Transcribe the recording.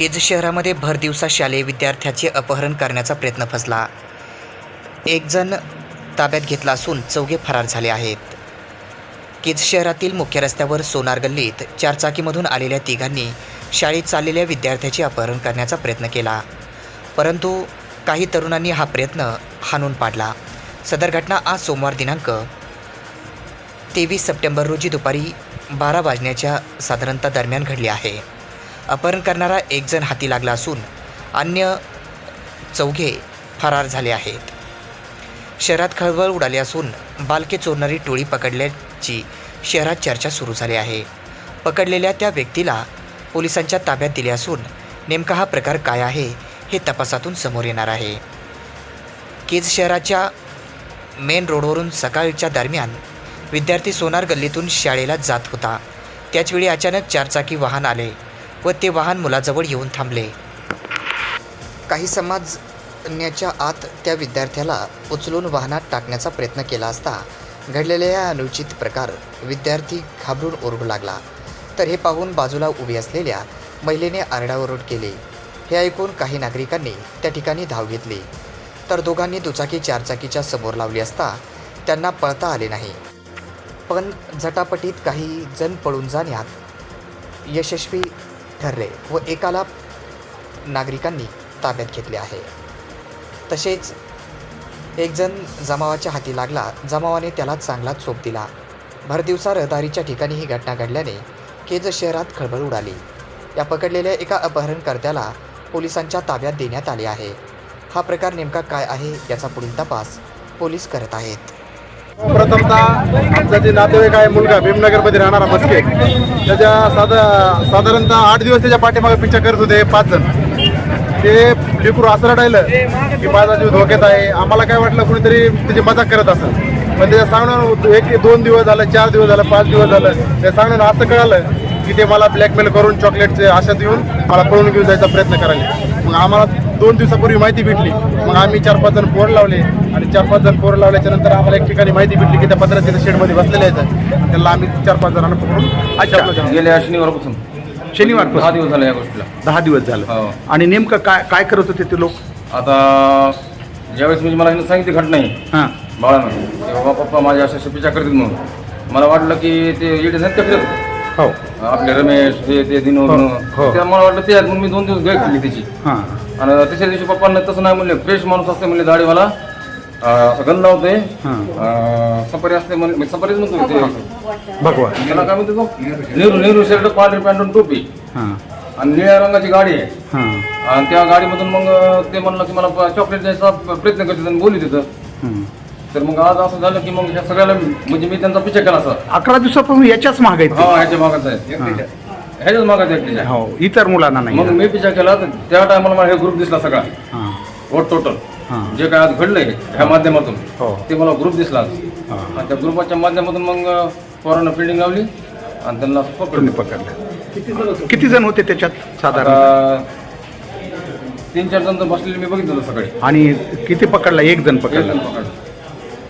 केज शहरामध्ये भर दिवसा शालेय विद्यार्थ्याचे अपहरण करण्याचा प्रयत्न फसला. एक जण ताब्यात घेतला असून चौघे फरार झाले आहेत. केज शहरातील मुख्य रस्त्यावर सोनार गल्लीत चारचाकीमधून आलेल्या तिघांनी शाळेत चाललेल्या विद्यार्थ्याचे अपहरण करण्याचा प्रयत्न केला. परंतु काही तरुणांनी हा प्रयत्न हाणून पाडला. सदर घटना आज सोमवार दिनांक तेवीस सप्टेंबर रोजी दुपारी बारा वाजण्याच्या साधारणतः दरम्यान घडली आहे. अपहरण करणारा एक जण हाती लागला असून अन्य चौघे फरार झाले आहेत. शहरात खळबळ उडाली असून बालके चोरणारी टोळी पकडल्याची शहरात चर्चा सुरू झाली आहे. पकडलेल्या त्या व्यक्तीला पोलिसांच्या ताब्यात दिले असून नेमका हा प्रकार काय आहे हे तपासातून समोर येणार आहे. केज शहराच्या मेन रोडवरून सकाळच्या दरम्यान विद्यार्थी सोनार गल्लीतून शाळेला जात होता. त्याचवेळी अचानक चारचाकी वाहन आले. व ते वाहन मुलाजवळ येऊन थांबले. काही समाजण्याच्या आत त्या विद्यार्थ्याला उचलून वाहनात टाकण्याचा प्रयत्न केला असता घडलेल्या या अनुचित प्रकार विद्यार्थी घाबरून ओरडू लागला. तर हे पाहून बाजूला उभी असलेल्या महिलेने आरडाओरड केली. हे ऐकून काही नागरिकांनी त्या ठिकाणी धाव घेतली. तर दोघांनी दुचाकी चारचाकीच्या समोर लावली असता त्यांना पळता आले नाही. पण झटापटीत काही जण पळून जाण्यात यशस्वी ठरले व एकाला नागरिकांनी ताब्यात घेतले आहे. तसेच एकजण जमावाच्या हाती लागला जमावाने त्याला चांगला चोप दिला. भरदिवसा रहदारीच्या ठिकाणी ही घटना घडल्याने केज शहरात खळबळ उडाली. या पकडलेल्या एका अपहरणकर्त्याला पोलिसांच्या ताब्यात देण्यात आले आहे. हा प्रकार नेमका काय आहे याचा पुढील तपास पोलीस करत आहेत. प्रथमतः आमचा जे नातेवाईक आहे मुलगा भीमनगरमध्ये राहणारा मस्के त्याच्या साधा साधारणतः आठ दिवस त्याच्या पाठीमागे पिच्छा करत होते पाच जण. ते लेकरू असं रडायलं की माझा जीव धोक्यात आहे. आम्हाला काय वाटलं कुणीतरी त्याची मजाक करत असं पण त्याच्या सांगणं एक दोन दिवस झालं चार दिवस झालं पाच दिवस झालं. त्या सांगणं असं कळालं की ते मला ब्लॅकमेल करून चॉकलेटचे आशात येऊन मला पळून घेऊन जायचा प्रयत्न करायला मग आम्हाला दोन दिवसापूर्वी माहिती भेटली. मग आम्ही चार पाच जण पोर लावले. आणि चार पाच जण पोर लावल्याच्या नंतर आम्हाला एक ठिकाणी माहिती भेटली की त्या पत्राच्या शेडमध्ये बसलेले आहेत. त्याला आम्ही चार पाच जणांना पकडून अच्छा. गेल्या शनिवारपासून? शनिवार दहा दिवस झाले या गोष्टीला. दहा दिवस झालं. हो. आणि नेमकं काय काय करत होते ते लोक? आता ज्यावेळेस म्हणजे मला सांगितली घटना ही हां. बाळानं की बाबा पप्पा माझ्या अशा पिछा करतील म्हणून. मला वाटलं की ते येडे आहेत ते फिरत हो. आपले रमेश ते ते दिनोद हो, हो. मला वाटलं ते म्हणून मी दोन दिवस गैर केली त्याची. हां. आणि तिसऱ्या दिवशी पप्पांना तसं नाही म्हणले फ्रेश माणूस असते म्हणले दाढीवाला. असं गंध होते हां. सफारी असते म्हणले मी सफारीच म्हणतो ते. त्याला काय म्हणते नेहरू नेहरू शर्ट पांढरी पॅन्ट आणि टोपी. आणि निळ्या रंगाची गाडी आहे. आणि त्या गाडीमधून मग ते म्हणलं की मला चॉकलेट द्यायचा प्रयत्न करते आणि बोलली तिथं. तर मग आज असं झालं की मग ह्या सगळ्याला म्हणजे मी त्यांचा पिछा केला असं. अकरा दिवसापासून याच्याच महाग आहेत हा ह्याच्या भागात आहे आहे एकटीच्या. हो इतर मुलांना नाही. मग मी पिछा केला तर त्या टायमाला मला हे ग्रुप दिसला सगळा. हां. वोट टोटल हां. जे काय आज घडलंय ह्या माध्यमातून हो. ते मला ग्रुप दिसला. आज. आणि त्या ग्रुपाच्या माध्यमातून मग पोरांना फिल्डिंग लावली आणि त्यांना तुम्ही पकडलं. किती जण होते त्याच्यात साधारण? तीन चार जण तर बसलेले मी बघितलं सकाळी आणि किती पकडला? एक जण एक पकडला जण पकडलं.